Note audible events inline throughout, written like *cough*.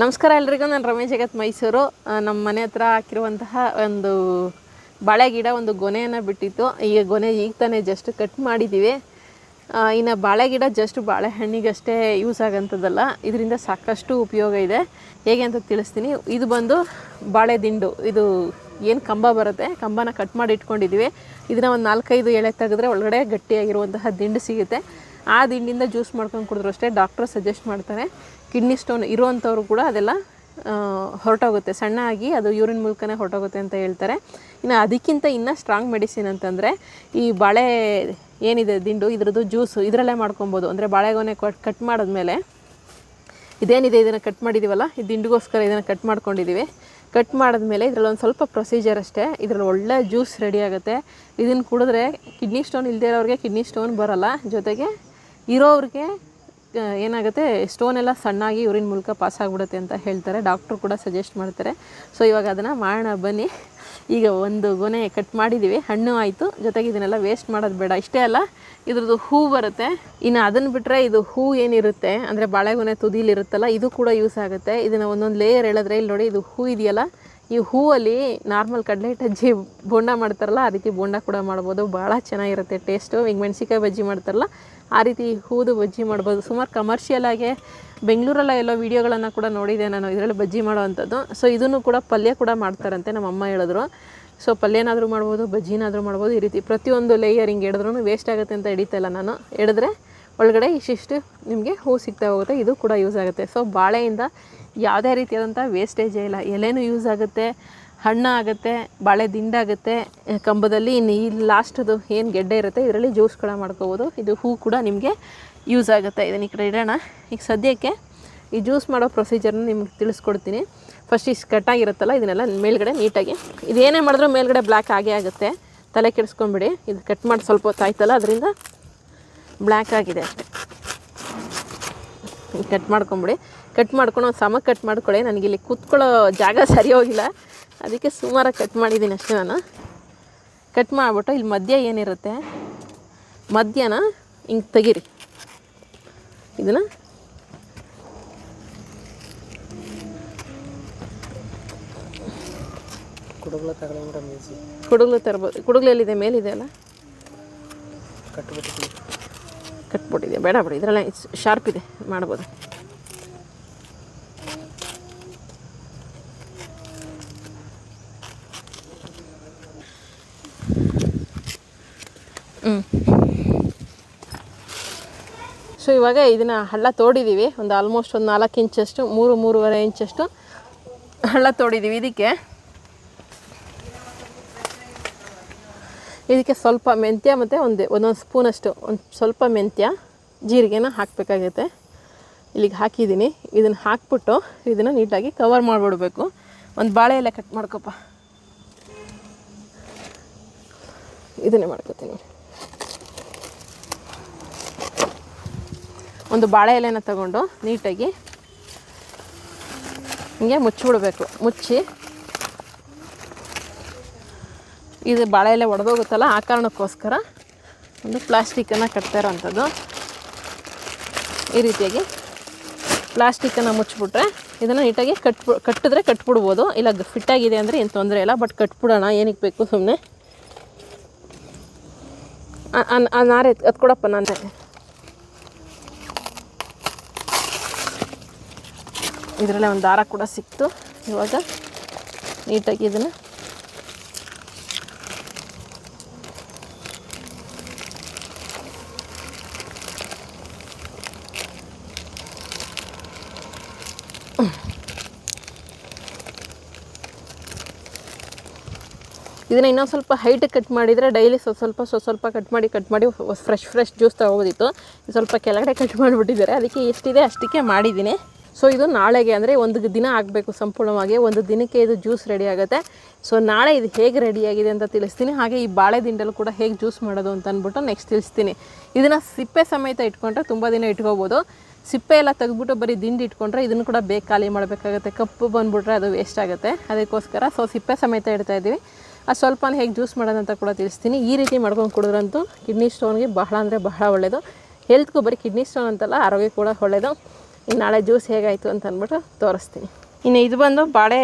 ನಮಸ್ಕಾರ ಎಲ್ರಿಗೂ, ನಾನು ರಮೇಶ್ ಜಗತ್ ಮೈಸೂರು. ನಮ್ಮ ಮನೆ ಹತ್ರ ಹಾಕಿರುವಂತಹ ಒಂದು ಬಾಳೆ ಗಿಡ ಒಂದು ಗೊನೆಯನ್ನು ಬಿಟ್ಟಿತ್ತು. ಈಗ ಗೊನೆ ಈಗ ತಾನೇ ಜಸ್ಟ್ ಕಟ್ ಮಾಡಿದ್ದೀವಿ ಇನ್ನು ಬಾಳೆ ಗಿಡ ಜಸ್ಟ್ ಬಾಳೆಹಣ್ಣಿಗಷ್ಟೇ ಯೂಸ್ ಆಗೋಂಥದ್ದಲ್ಲ ಇದರಿಂದ ಸಾಕಷ್ಟು ಉಪಯೋಗ ಇದೆ. ಹೇಗೆ ಅಂತ ತಿಳಿಸ್ತೀನಿ. ಇದು ಬಂದು ಬಾಳೆ ದಿಂಡು. ಇದು ಏನು ಕಂಬ ಬರುತ್ತೆ? ಕಂಬನ ಕಟ್ ಮಾಡಿ ಇಟ್ಕೊಂಡಿದ್ದೀವಿ ಇದನ್ನು ಒಂದು ನಾಲ್ಕೈದು ಎಳೆ ತೆಗೆದ್ರೆ ಒಳಗಡೆ ಗಟ್ಟಿಯಾಗಿರುವಂತಹ ದಿಂಡು ಸಿಗುತ್ತೆ. ಆ ದಿಂಡಿಂದ ಜ್ಯೂಸ್ ಮಾಡ್ಕೊಂಡು ಕುಡಿದ್ರು ಅಷ್ಟೇ ಡಾಕ್ಟ್ರ್ ಸಜೆಸ್ಟ್ ಮಾಡ್ತಾರೆ. ಕಿಡ್ನಿ ಸ್ಟೋನ್ ಇರುವಂಥವ್ರು ಕೂಡ ಅದೆಲ್ಲ ಹೊರಟೋಗುತ್ತೆ. ಸಣ್ಣ ಆಗಿ ಅದು ಯೂರಿನ್ ಮೂಲಕನೇ ಹೊರಟೋಗುತ್ತೆ ಅಂತ ಹೇಳ್ತಾರೆ. ಇನ್ನು ಅದಕ್ಕಿಂತ ಇನ್ನೂ ಸ್ಟ್ರಾಂಗ್ ಮೆಡಿಸಿನ್ ಅಂತಂದರೆ ಈ ಬಾಳೆ ಏನಿದೆ ದಿಂಡು, ಇದ್ರದ್ದು ಜ್ಯೂಸು ಇದರಲ್ಲೇ ಮಾಡ್ಕೊಬೋದು. ಅಂದರೆ ಬಾಳೆಗೊನೆ ಕಟ್ ಮಾಡಿದ್ಮೇಲೆ ಇದೇನಿದೆ ಇದನ್ನು ಕಟ್ ಮಾಡಿದ್ದೀವಲ್ಲ ಈ ದಿಂಡುಗೋಸ್ಕರ ಇದನ್ನು ಕಟ್ ಮಾಡ್ಕೊಂಡಿದ್ದೀವಿ ಕಟ್ ಮಾಡಿದ್ಮೇಲೆ ಇದರಲ್ಲಿ ಒಂದು ಸ್ವಲ್ಪ ಪ್ರೊಸೀಜರ್ ಅಷ್ಟೇ. ಇದರಲ್ಲಿ ಒಳ್ಳೆ ಜ್ಯೂಸ್ ರೆಡಿ ಆಗುತ್ತೆ. ಇದನ್ನು ಕುಡಿದ್ರೆ ಕಿಡ್ನಿ ಸ್ಟೋನ್ ಇಲ್ಲದೇ ಇರೋರಿಗೆ ಕಿಡ್ನಿ ಸ್ಟೋನ್ ಬರೋಲ್ಲ. ಜೊತೆಗೆ ಇರೋರಿಗೆ ಏನಾಗುತ್ತೆ ಸ್ಟೋನ್ ಎಲ್ಲ ಸಣ್ಣಾಗಿ ಯೂರಿನ್ ಮೂಲಕ ಪಾಸ್ ಆಗಿಬಿಡುತ್ತೆ ಅಂತ ಹೇಳ್ತಾರೆ. ಡಾಕ್ಟ್ರು ಕೂಡ ಸಜೆಸ್ಟ್ ಮಾಡ್ತಾರೆ. ಸೊ, ಇವಾಗ ಅದನ್ನು ಮಾಡೋಣ, ಬನ್ನಿ. ಈಗ ಒಂದು ಗೊನೆ ಕಟ್ ಮಾಡಿದ್ದೀವಿ ಹಣ್ಣು ಆಯಿತು. ಜೊತೆಗೆ ಇದನ್ನೆಲ್ಲ ವೇಸ್ಟ್ ಮಾಡೋದು ಬೇಡ. ಇಷ್ಟೇ ಅಲ್ಲ, ಇದ್ರದ್ದು ಹೂ ಬರುತ್ತೆ. ಇನ್ನು ಅದನ್ನು ಬಿಟ್ಟರೆ ಇದು ಹೂ ಏನಿರುತ್ತೆ, ಅಂದರೆ ಬಾಳೆಗೊನೆ ತುದಿಲಿರುತ್ತಲ್ಲ, ಇದು ಕೂಡ ಯೂಸ್ ಆಗುತ್ತೆ. ಇದನ್ನು ಒಂದೊಂದು ಲೇಯರ್ ಹೇಳಿದ್ರೆ, ಇಲ್ಲಿ ನೋಡಿ, ಇದು ಹೂ ಇದೆಯಲ್ಲ ಈ ಹೂವಲ್ಲಿ ನಾರ್ಮಲ್ ಕಡಲೆ ಹಿಟ್ಟು ಹಚ್ಚಿ ಬೋಂಡ ಮಾಡ್ತಾರಲ್ಲ ಆ ರೀತಿ ಬೋಂಡ ಕೂಡ ಮಾಡ್ಬೋದು. ಭಾಳ ಚೆನ್ನಾಗಿರುತ್ತೆ ಟೇಸ್ಟು ಈಗ ಮೆಣಸಿಕಾಯಿ ಬಜ್ಜಿ ಮಾಡ್ತಾರಲ್ಲ, ಆ ರೀತಿ ಹೂದು ಬಜ್ಜಿ ಮಾಡ್ಬೋದು. ಸುಮಾರು ಕಮರ್ಷಿಯಲ್ ಆಗಿ ಬೆಂಗಳೂರಲ್ಲ ಎಲ್ಲೋ ವೀಡಿಯೋಗಳನ್ನು ಕೂಡ ನೋಡಿದೆ ನಾನು, ಇದರಲ್ಲಿ ಬಜ್ಜಿ ಮಾಡೋವಂಥದ್ದು. ಸೊ ಇದನ್ನು ಕೂಡ ಪಲ್ಯ ಕೂಡ ಮಾಡ್ತಾರಂತೆ ನಮ್ಮ ಅಮ್ಮ ಹೇಳಿದ್ರು. ಸೊ ಪಲ್ಯನಾದರೂ ಮಾಡ್ಬೋದು, ಬಜ್ಜಿನಾದರೂ ಮಾಡ್ಬೋದು, ಈ ರೀತಿ ಪ್ರತಿಯೊಂದು ಲೇಯರ್ ಹಿಂಗೆ ಹಿಡಿದ್ರೂ ವೇಸ್ಟ್ ಆಗುತ್ತೆ ಅಂತ ಹಿಡಿತಲ್ಲ ನಾನು. ಹಿಡಿದ್ರೆ ಒಳಗಡೆ ಇಷ್ಟಿಷ್ಟು ನಿಮಗೆ ಹೂ ಸಿಗ್ತಾ ಹೋಗುತ್ತೆ. ಇದು ಕೂಡ ಯೂಸ್ ಆಗುತ್ತೆ. ಸೊ ಬಾಳೆಯಿಂದ ಯಾವುದೇ ರೀತಿಯಾದಂಥ ವೇಸ್ಟೇಜೇ ಇಲ್ಲ. ಎಲೆನೂ ಯೂಸ್ ಆಗುತ್ತೆ, ಹಣ್ಣು ಆಗುತ್ತೆ, ಬಾಳೆ ದಿಂಡಾಗುತ್ತೆ ಕಂಬದಲ್ಲಿ ಇನ್ನು ಈ ಲಾಸ್ಟದು ಏನು ಗೆಡ್ಡೆ ಇರುತ್ತೆ, ಇದರಲ್ಲಿ ಜ್ಯೂಸ್ ಕೂಡ ಮಾಡ್ಕೋಬೋದು. ಇದು ಹೂ ಕೂಡ ನಿಮಗೆ ಯೂಸ್ ಆಗುತ್ತೆ. ಇದನ್ನು ಈ ಕಡೆ ಇಡೋಣ. ಈಗ ಸದ್ಯಕ್ಕೆ ಈ ಜ್ಯೂಸ್ ಮಾಡೋ ಪ್ರೊಸೀಜರ್ನ ನಿಮ್ಗೆ ತಿಳಿಸ್ಕೊಡ್ತೀನಿ. ಫಸ್ಟ್ ಇಷ್ಟು ಕಟ್ಟಾಗಿರುತ್ತಲ್ಲ ಇದನ್ನೆಲ್ಲ ಮೇಲ್ಗಡೆ ನೀಟಾಗಿ. ಇದೇನೇ ಮಾಡಿದ್ರೂ ಮೇಲ್ಗಡೆ ಬ್ಲ್ಯಾಕ್ ಆಗೇ ಆಗುತ್ತೆ. ತಲೆ ಕೆಡಿಸ್ಕೊಂಬಿಡಿ ಇದು ಕಟ್ ಮಾಡಿ ಸ್ವಲ್ಪ ಹೊತ್ತಾಯ್ತಲ್ಲ, ಅದರಿಂದ ಬ್ಲ್ಯಾಕ್ ಆಗಿದೆ. ಅಷ್ಟೆ ಕಟ್ ಮಾಡ್ಕೊಂಬಿಡಿ. ಕಟ್ ಮಾಡ್ಕೊಂಡು ಒಂದು ಸಮ ಕಟ್ ಮಾಡ್ಕೊಳ್ಳಿ ನನಗೆ ಇಲ್ಲಿ ಕೂತ್ಕೊಳ್ಳೋ ಜಾಗ *laughs* ಸರಿ ಹೋಗಿಲ್ಲ. ಅದಕ್ಕೆ ಸುಮಾರಾಗಿ ಕಟ್ ಮಾಡಿದ್ದೀನಿ ಅಷ್ಟೇ ನಾನು. ಕಟ್ ಮಾಡಿಬಿಟ್ಟು ಇಲ್ಲಿ ಮಧ್ಯ ಏನಿರುತ್ತೆ? ಮಧ್ಯನ ಹಿಂಗೆ ತೆಗೀರಿ. ಇದನ್ನು. ಕುಡುಗ್ಲು ಕುಡುಗ್ಲು ತರ್ಬೋದು ಕುಡುಗ್ಲು ಎಲ್ಲಿದೆ? ಮೇಲಿದೆ ಅಲ್ಲ? ಕಟ್ಬಿಟ್ಟು ಕಟ್ಬಿಟ್ಟಿದೆ. ಬೇಡ, ಬಿಡಿ, ಇದರಲ್ಲ ಶಾರ್ಪ್ ಇದೆ. ಮಾಡ್ಬೋದು. ಹ್ಞೂ ಸೊ ಇವಾಗ ಇದನ್ನು ಹಳ್ಳ ತೋಡಿದ್ದೀವಿ ಒಂದು ಆಲ್ಮೋಸ್ಟ್ ಒಂದು ನಾಲ್ಕು ಇಂಚಷ್ಟು, ಮೂರು, ಮೂರುವರೆ ಇಂಚಷ್ಟು ಹಳ್ಳ ತೋಡಿದ್ದೀವಿ ಇದಕ್ಕೆ. ಇದಕ್ಕೆ ಸ್ವಲ್ಪ ಮೆಂತ್ಯ ಮತ್ತು ಒಂದು, ಒಂದೊಂದು ಸ್ಪೂನಷ್ಟು ಒಂದು ಸ್ವಲ್ಪ ಮೆಂತ್ಯ, ಜೀರಿಗೆನ ಹಾಕಬೇಕಾಗುತ್ತೆ ಇಲ್ಲಿಗೆ ಹಾಕಿದ್ದೀನಿ. ಇದನ್ನು ಹಾಕ್ಬಿಟ್ಟು ಇದನ್ನು ನೀಟಾಗಿ ಕವರ್ ಮಾಡಿಬಿಡ್ಬೇಕು. ಒಂದು ಬಾಳೆ ಎಲೆ ಕಟ್ ಮಾಡ್ಕೊಪ್ಪ. ಇದನ್ನೇ ಮಾಡ್ಕೊತೀನಿ. ಒಂದು ಬಾಳೆ ಎಲೆನ ತಗೊಂಡು ನೀಟಾಗಿ ಹಿಂಗೆ ಮುಚ್ಚಿಬಿಡ್ಬೇಕು. ಮುಚ್ಚಿ ಇದು ಬಾಳೆ ಎಲೆ ಒಡೆದೋಗುತ್ತಲ್ಲ ಆ ಕಾರಣಕ್ಕೋಸ್ಕರ ಒಂದು ಪ್ಲಾಸ್ಟಿಕ್ಕನ್ನು ಕಟ್ತಾ ಇರೋವಂಥದ್ದು. ಈ ರೀತಿಯಾಗಿ ಪ್ಲಾಸ್ಟಿಕ್ಕನ್ನು ಮುಚ್ಚಿಬಿಟ್ರೆ ಇದನ್ನು ನೀಟಾಗಿ ಕಟ್ಬಿ, ಕಟ್ಟಿದ್ರೆ ಕಟ್ಬಿಡ್ಬೋದು. ಇಲ್ಲ ಫಿಟ್ಟಾಗಿದೆ ಅಂದರೆ ಏನು ತೊಂದರೆ ಇಲ್ಲ, ಬಟ್ ಕಟ್ಬಿಡೋಣ, ಏನಕ್ಕೆ ಬೇಕು ಸುಮ್ಮನೆ ಆ ನಾರೆ ಅದು ಕೊಡಪ್ಪ ನಾನೇ. ಇದರಲ್ಲೇ ಒಂದು ದಾರ ಕೂಡ ಸಿಕ್ತು. ಇವಾಗ ನೀಟಾಗಿ ಇದನ್ನು ಇದನ್ನು ಇನ್ನೊಂದು ಸ್ವಲ್ಪ ಹೈಟ್ ಕಟ್ ಮಾಡಿದರೆ ಡೈಲಿ ಸ್ವಲ್ಪ ಸ್ವಲ್ಪ ಸ್ವಲ್ಪ ಕಟ್ ಮಾಡಿ ಕಟ್ ಮಾಡಿ ಫ್ರೆಶ್ ಫ್ರೆಶ್ ಜ್ಯೂಸ್ ತಗೋಬೋದಿತ್ತು. ಸ್ವಲ್ಪ ಕೆಳಗಡೆ ಕಟ್ ಮಾಡಿಬಿಟ್ಟಿದ್ದಾರೆ. ಅದಕ್ಕೆ ಎಷ್ಟಿದೆ ಅಷ್ಟಕ್ಕೆ ಮಾಡಿದ್ದೀನಿ. ಸೊ ಇದು ನಾಳೆಗೆ ಅಂದರೆ ಒಂದು ದಿನ ಆಗಬೇಕು ಸಂಪೂರ್ಣವಾಗಿ. ಒಂದು ದಿನಕ್ಕೆ ಇದು ಜ್ಯೂಸ್ ರೆಡಿ ಆಗುತ್ತೆ. ಸೊ ನಾಳೆ ಇದು ಹೇಗೆ ರೆಡಿಯಾಗಿದೆ ಅಂತ ತಿಳಿಸ್ತೀನಿ. ಹಾಗೆ ಈ ಬಾಳೆ ದಿಂಡಲ್ಲಿ ಕೂಡ ಹೇಗೆ ಜ್ಯೂಸ್ ಮಾಡೋದು ಅಂತ ಅಂದ್ಬಿಟ್ಟು ನೆಕ್ಸ್ಟ್ ತಿಳಿಸ್ತೀನಿ. ಇದನ್ನು ಸಿಪ್ಪೆ ಸಮೇತ ಇಟ್ಕೊಂಡ್ರೆ ತುಂಬ ದಿನ ಇಟ್ಕೋಬೋದು. ಸಿಪ್ಪೆ ಎಲ್ಲ ತೆಗೆದ್ಬಿಟ್ಟು ಬರೀ ದಿಂಡಿ ಇಟ್ಕೊಂಡ್ರೆ ಇದನ್ನು ಕೂಡ ಬೇಗ ಖಾಲಿ ಮಾಡಬೇಕಾಗುತ್ತೆ. ಕಪ್ಪು ಬಂದುಬಿಟ್ರೆ ಅದು ವೇಸ್ಟ್ ಆಗುತ್ತೆ. ಅದಕ್ಕೋಸ್ಕರ ಸೊ ಸಿಪ್ಪೆ ಸಮೇತ ಇಡ್ತಾ ಇದ್ದೀವಿ. ಆ ಸ್ವಲ್ಪನ ಹೇಗೆ ಜ್ಯೂಸ್ ಮಾಡೋದಂತ ಕೂಡ ತಿಳಿಸ್ತೀನಿ. ಈ ರೀತಿ ಮಾಡ್ಕೊಂಡು ಕುಡಿದ್ರಂತೂ ಕಿಡ್ನಿ ಸ್ಟೋನ್ಗೆ ಬಹಳ ಅಂದರೆ ಬಹಳ ಒಳ್ಳೆಯದು ಹೆಲ್ತ್ಗೂ ಬರೀ ಕಿಡ್ನಿ ಸ್ಟೋನ್ ಅಂತಲ್ಲ, ಆರೋಗ್ಯ ಕೂಡ ಒಳ್ಳೆಯದು ಇನ್ನು ನಾಳೆ ಜ್ಯೂಸ್ ಹೇಗಾಯಿತು ಅಂತ ಅಂದ್ಬಿಟ್ಟು ತೋರಿಸ್ತೀನಿ. ಇನ್ನು ಇದು ಬಂದು ಬಾಳೆ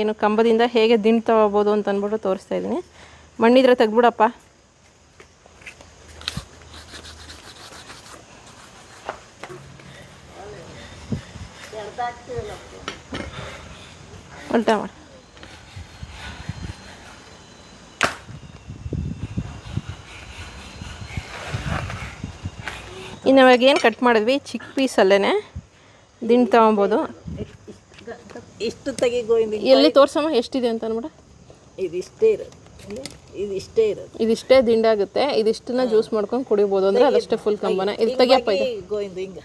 ಏನು ಕಂಬದಿಂದ ಹೇಗೆ ದಿಂಡು ತೊಗೋಬೋದು ಅಂತ ಅಂದ್ಬಿಟ್ಟು ತೋರಿಸ್ತಾ ಇದ್ದೀನಿ. ಮಣ್ಣಿದ್ರೆ ತೆಗ್ದ್ಬಿಡಪ್ಪ. ಉಲ್ಟಾ ಮಾಡಿ. ಇನ್ನು ಇವಾಗ ಏನು ಕಟ್ ಮಾಡಿದ್ವಿ? ಚಿಕ್ಕ ಪೀಸಲ್ಲೇ ದಿಂಡು ತೊಗೊಬೋದು. ಇಷ್ಟು ತೆಗಿ ಗೋವಿಂದ ಎಲ್ಲಿ ತೋರ್ಸಮ್ಮ? ಎಷ್ಟಿದೆ ಅಂತ ಅಂದ್ಬಿಟ್ಟು ಇದಿಷ್ಟೇ ಇರೋದು. ಇದಿಷ್ಟೇ ಇರೋದು. ಇದಿಷ್ಟೇ ದಿಂಡಾಗುತ್ತೆ. ಇದಿಷ್ಟನ್ನ ಜ್ಯೂಸ್ ಮಾಡ್ಕೊಂಡು ಕುಡಿಬೋದು ಅಂದರೆ ಅದಷ್ಟೇ ಫುಲ್ ಕಂಬನ. ಇಲ್ಲಿ ತೆಗಿಯಪ್ಪ ಇದು. ತೆಗಿ ಗೋವಿಂದ ಹಿಂಗ.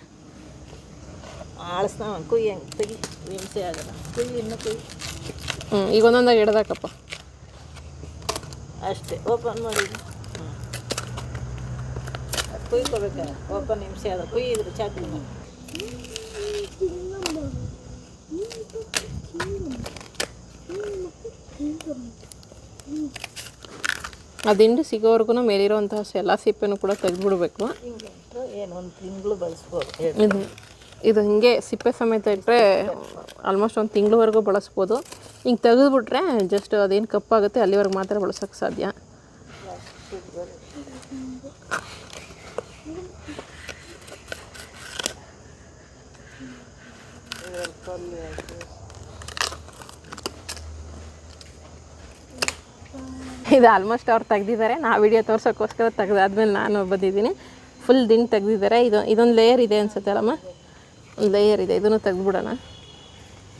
ಆಳಿಸ್ತಾವ ಕುಯ್ ಹೆಂಗೆ ತೆಗಿ ಹಿಂಸೆ ಆಗಲ್ಲ. ಕುಯ್ಯಿ ಇನ್ನು ಕುಯ್ಯಿ ಹ್ಞೂ ಈಗ ಒಂದೊಂದಾಗಿ ಹಿಡ್ದಾಕಪ್ಪ ಅಷ್ಟೇ ಓಪನ್ ಮಾಡಿ. ಹ್ಞೂ ಕುಯ್ಕೋಬೇಕ ಓಪನ್ ಹಿಂಸೆ ಅದ ಕುಯ್ಯಿದ್ರು ಮಾಡಿ ಆ ದಿಂಡು ಸಿಗೋವರೆಗೂ ಮೇಲಿರುವಂತಹ ಎಲ್ಲ ಸಿಪ್ಪೆನು ಕೂಡ ತೆಗೆದ್ಬಿಡ್ಬೇಕು. ಏನು ಒಂದು ತಿಂಗಳು ಬಳಸ್ಬೋದು. ಇದು ಹೀಗೆ ಸಿಪ್ಪೆ ಸಮೇತ ಇಟ್ಟರೆ ಆಲ್ಮೋಸ್ಟ್ ಒಂದು ತಿಂಗಳವರೆಗೂ ಬಳಸ್ಬೋದು. ಹಿಂಗೆ ತೆಗೆದುಬಿಟ್ರೆ ಜಸ್ಟ್ ಅದೇನು ಕಪ್ಪಾಗುತ್ತೆ ಅಲ್ಲಿವರೆಗೆ ಮಾತ್ರ ಬಳಸೋಕ್ಕೆ ಸಾಧ್ಯ. ಇದು ಆಲ್ಮೋಸ್ಟ್ ಅವ್ರು ತೆಗ್ದಿದ್ದಾರೆ. ನಾ ವಿಡಿಯೋ ತೋರ್ಸೋಕ್ಕೋಸ್ಕರ ತೆಗ್ದಾದ್ಮೇಲೆ ನಾನು ಬಂದಿದ್ದೀನಿ. ಫುಲ್ ದಿನ ತೆಗ್ದಿದ್ದಾರೆ. ಇದು, ಇದೊಂದು ಲೇಯರ್ ಇದೆ ಅನ್ಸುತ್ತೆ ಅಲ್ಲಮ್ಮ? ಲೇಯರ್ ಇದೆ, ಇದನ್ನು ತೆಗೆದ್ಬಿಡೋಣ.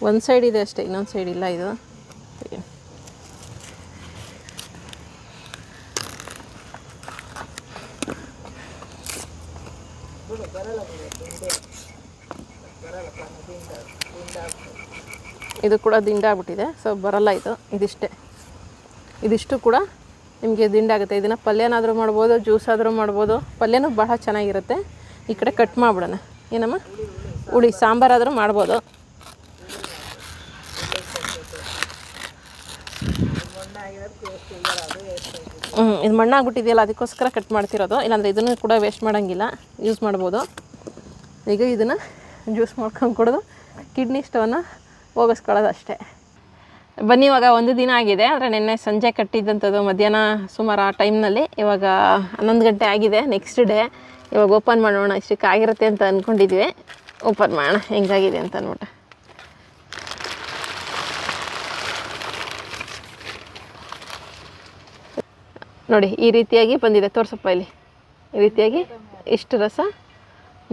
ಒಂದು ಸೈಡ್ ಇದೆ ಅಷ್ಟೇ, ಇನ್ನೊಂದು ಸೈಡ್ ಇಲ್ಲ ಇದು. ಇದು ಕೂಡ ದಿಂಡಾಗ್ಬಿಟ್ಟಿದೆ ಸೊ ಬರಲ್ಲ ಇದು, ಇದಿಷ್ಟೇ. ಇದಿಷ್ಟು ಕೂಡ ನಿಮಗೆ ದಿಂಡಾಗುತ್ತೆ ಇದನ್ನು ಪಲ್ಯನಾದರೂ ಮಾಡ್ಬೋದು ಜ್ಯೂಸ್ ಆದರೂ ಮಾಡ್ಬೋದು. ಪಲ್ಯನೂ ಬಹಳ ಚೆನ್ನಾಗಿರುತ್ತೆ. ಈ ಕಡೆ ಕಟ್ ಮಾಡಿಬಿಡೋಣ. ಏನಮ್ಮ? ಉಳಿ ಸಾಂಬಾರಾದರೂ ಮಾಡ್ಬೋದು. ಹ್ಞೂ ಇದು ಮಣ್ಣಾಗ್ಬಿಟ್ಟಿದೆಯಲ್ಲ, ಅದಕ್ಕೋಸ್ಕರ ಕಟ್ ಮಾಡ್ತಿರೋದು. ಇಲ್ಲಾಂದರೆ ಇದನ್ನು ಕೂಡ ವೇಸ್ಟ್ ಮಾಡೋಂಗಿಲ್ಲ ಯೂಸ್ ಮಾಡ್ಬೋದು. ಈಗ ಇದನ್ನು ಜ್ಯೂಸ್ ಮಾಡ್ಕೊಂಡು ಕುಡಿದು ಕಿಡ್ನಿ ಸ್ಟೋನ್ನ ಹೋಗಿಸ್ಕೊಳ್ಳೋದು ಅಷ್ಟೇ. ಬನ್ನಿ, ಇವಾಗ ಒಂದು ದಿನ ಆಗಿದೆ. ಆದರೆ ನಿನ್ನೆ ಸಂಜೆ ಕಟ್ಟಿದ್ದಂಥದ್ದು ಮಧ್ಯಾಹ್ನ ಸುಮಾರು ಆ ಟೈಮ್ನಲ್ಲಿ ಇವಾಗ ಹನ್ನೊಂದು ಗಂಟೆ ಆಗಿದೆ ನೆಕ್ಸ್ಟ್ ಡೇ ಇವಾಗ ಓಪನ್ ಮಾಡೋಣ, ಇಷ್ಟಕ್ಕೆ ಆಗಿರುತ್ತೆ ಅಂತ ಅಂದ್ಕೊಂಡಿದ್ವಿ ಓಪನ್ ಮಾಡೋಣ. ಹೆಂಗಾಗಿದೆ ಅಂತ ಅಂದ್ಬಿಟ್ಟು ನೋಡಿ, ಈ ರೀತಿಯಾಗಿ ಬಂದಿದೆ. ತೋರ್ಸಪ್ಪ ಇಲ್ಲಿ. ಈ ರೀತಿಯಾಗಿ ಇಷ್ಟು ರಸ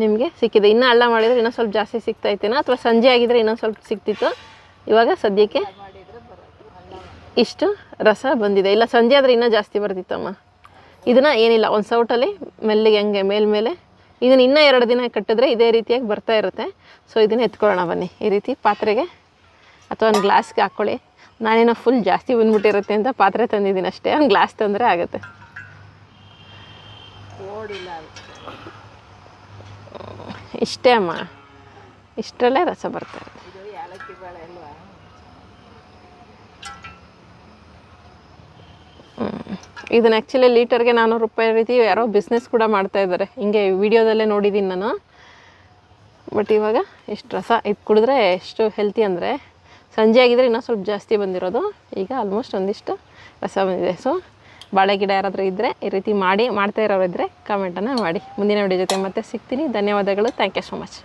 ನಿಮಗೆ ಸಿಕ್ಕಿದೆ. ಇನ್ನೂ ಹಳ್ಳ ಮಾಡಿದರೆ ಇನ್ನೊಂದು ಸ್ವಲ್ಪ ಜಾಸ್ತಿ ಸಿಗ್ತಾ ಇತ್ತೇನೋ, ಅಥವಾ ಸಂಜೆ ಆಗಿದ್ರೆ ಇನ್ನೊಂದು ಸ್ವಲ್ಪ ಸಿಗ್ತಿತ್ತು, ಇವಾಗ ಸದ್ಯಕ್ಕೆ ಇಷ್ಟು ರಸ ಬಂದಿದೆ. ಇಲ್ಲ, ಸಂಜೆ ಆದರೆ ಇನ್ನೂ ಜಾಸ್ತಿ ಬರ್ತಿತ್ತಮ್ಮ. ಇದನ್ನು ಏನಿಲ್ಲ ಒಂದು ಸೌಟಲ್ಲಿ ಮೆಲ್ಲಿಗೆ ಹಂಗೆ ಮೇಲ್ಮೇಲೆ ಇದನ್ನು ಇನ್ನೂ ಎರಡು ದಿನ ಕಟ್ಟಿದ್ರೆ ಇದೇ ರೀತಿಯಾಗಿ ಬರ್ತಾ ಇರುತ್ತೆ. ಸೊ ಇದನ್ನು ಎತ್ಕೊಳ್ಳೋಣ ಬನ್ನಿ. ಈ ರೀತಿ ಪಾತ್ರೆಗೆ ಅಥವಾ ಒಂದು ಗ್ಲಾಸ್ಗೆ ಹಾಕ್ಕೊಳ್ಳಿ. ನಾನೇನೋ ಫುಲ್ ಜಾಸ್ತಿ ಬಂದ್ಬಿಟ್ಟಿರುತ್ತೆ ಅಂತ ಪಾತ್ರೆ ತಂದಿದ್ದೀನಿ ಅಷ್ಟೇ. ಒಂದು ಗ್ಲಾಸ್ ತಂದರೆ ಆಗುತ್ತೆ. ಇಷ್ಟೇ ಅಮ್ಮ. ಇಷ್ಟರಲ್ಲೇ ರಸ ಬರ್ತಾ ಇರುತ್ತೆ ಇದು ಏಲಕ್ಕಿ ಬಾಳೆ ಅಲ್ವಾ ಇದನ್ನ ಆ್ಯಕ್ಚುಲಿ ಲೀಟರ್ಗೆ ನಾನ್ನೂರು ರೂಪಾಯಿ ರೀತಿ ಯಾರೋ ಬಿಸ್ನೆಸ್ ಕೂಡ ಮಾಡ್ತಾ ಇದ್ದಾರೆ. ಹಿಂಗೆ ವಿಡಿಯೋದಲ್ಲೇ ನೋಡಿದ್ದೀನಿ ನಾನು. ಬಟ್ ಇವಾಗ ಎಷ್ಟು ರಸ ಇದು ಕುಡಿದ್ರೆ ಎಷ್ಟು ಹೆಲ್ತಿ ಅಂದರೆ ಸಂಜೆ ಆಗಿದ್ರೆ ಇನ್ನೂ ಸ್ವಲ್ಪ ಜಾಸ್ತಿ ಬಂದಿರೋದು. ಈಗ ಆಲ್ಮೋಸ್ಟ್ ಒಂದಿಷ್ಟು ರಸ ಬಂದಿದೆ. ಸೊ ಬಾಳೆ ಗಿಡ ಯಾರಾದರೂ ಇದ್ದರೆ ಈ ರೀತಿ ಮಾಡಿ, ಮಾಡ್ತಾ ಇರೋರು ಇದ್ದರೆ ಕಮೆಂಟನ್ನು ಮಾಡಿ. ಮುಂದಿನ ವಿಡಿಯೋ ಜೊತೆ ಮತ್ತೆ ಸಿಗ್ತೀನಿ. ಧನ್ಯವಾದಗಳು. Thank you so much